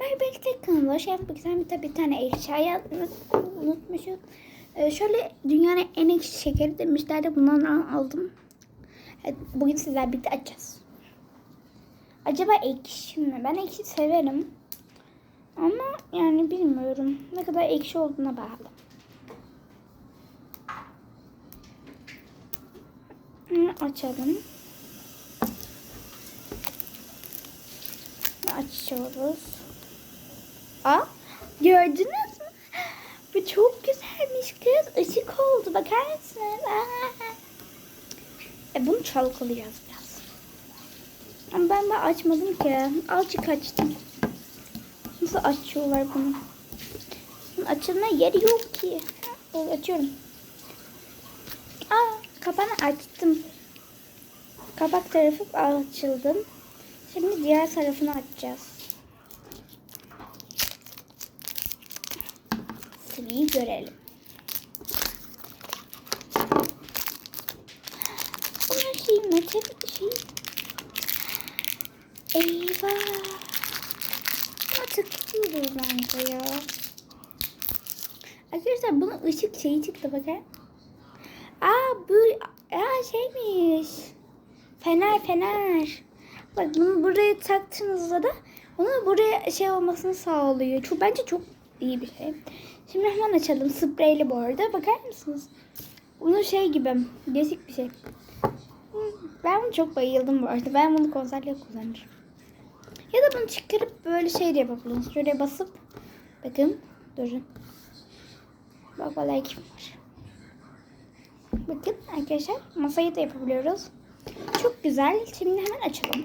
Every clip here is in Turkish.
Ben belki tek kanalı şey yapmak istedim. Bir, bir tane eşya unutmuşum. Ee, şöyle dünyanın en ekşi şekeri demişlerdi. Bundan aldım. Evet, bugün sizler birlikte açacağız. Acaba ekşi mi? Ben ekşi severim. Ama yani bilmiyorum. Ne kadar ekşi olduğuna bağlı. Açalım. Açıyoruz. Aa, gördünüz mü? Bu çok güzelmiş kız. Işık oldu. Bakar mısınız? Aa. E bunu çalkalayacağız biraz. Ama ben de açmadım ki. Azıcık açtım. Nasıl açıyorlar bunu? Bunun açılma yeri yok ki. Ha, Açıyorum. Aa, kapağını açtım. Kapak tarafı açıldım. Şimdi diğer tarafını açacağız. Sıvıyı görelim. Bu şey metal şey. Eyvah. Ama takılıyor bence ya. Arkadaşlar bunun ışık şeyi çıktı bakın. Aa bu aa şeymiş. Fener fener. Bak bunu buraya taktığınızda da onu buraya şey olmasını sağlıyor. Çok bence çok iyi bir şey. Şimdi hemen açalım. Spreyli bu arada. Bakar mısınız? Bunu şey gibi değişik bir şey. Ben bunu çok bayıldım bu arada. Ben bunu konserde kullanırım. Ya da bunu çıkarıp böyle şey de yapabilirsiniz. Şöyle basıp bakın durun. Bak vallahi kim var. Bakın arkadaşlar masayı da yapabiliyoruz. Çok güzel. Şimdi hemen açalım.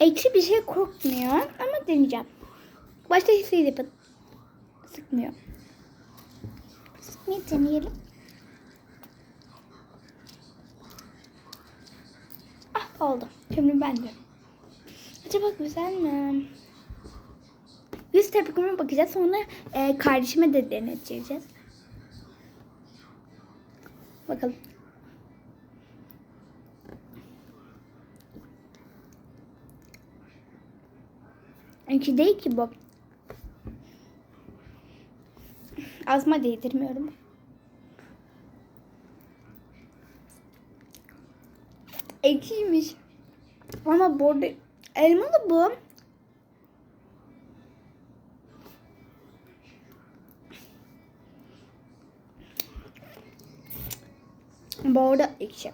Ekşi bir şey korkmuyor ama deneyeceğim. Başta siz yapın. Sıkmıyor. Sıkmayı deneyelim. Ah oldu. Şimdi ben de. Acaba güzel mi? Yüz tepkime bakacağız. Sonra e, kardeşime de deneteceğiz. Bakalım. Ekşi değil ki bu. Azma değdirmiyorum. Ekşiymiş. Ama burada elmalı bu. Bu arada ekşi.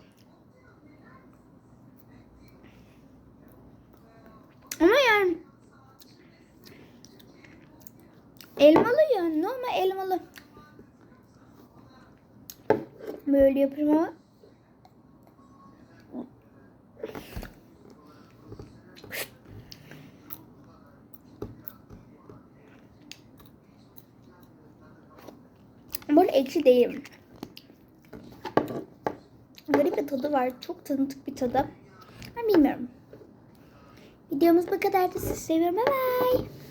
Ama yani elmalı ya. Normal elmalı. Böyle yapıyorum ama Böyle ekşi değil. Garip bir tadı var. Çok tanıdık bir tadı. Ben bilmiyorum. Videomuz bu kadardı. Sizi seviyorum. Bye bye.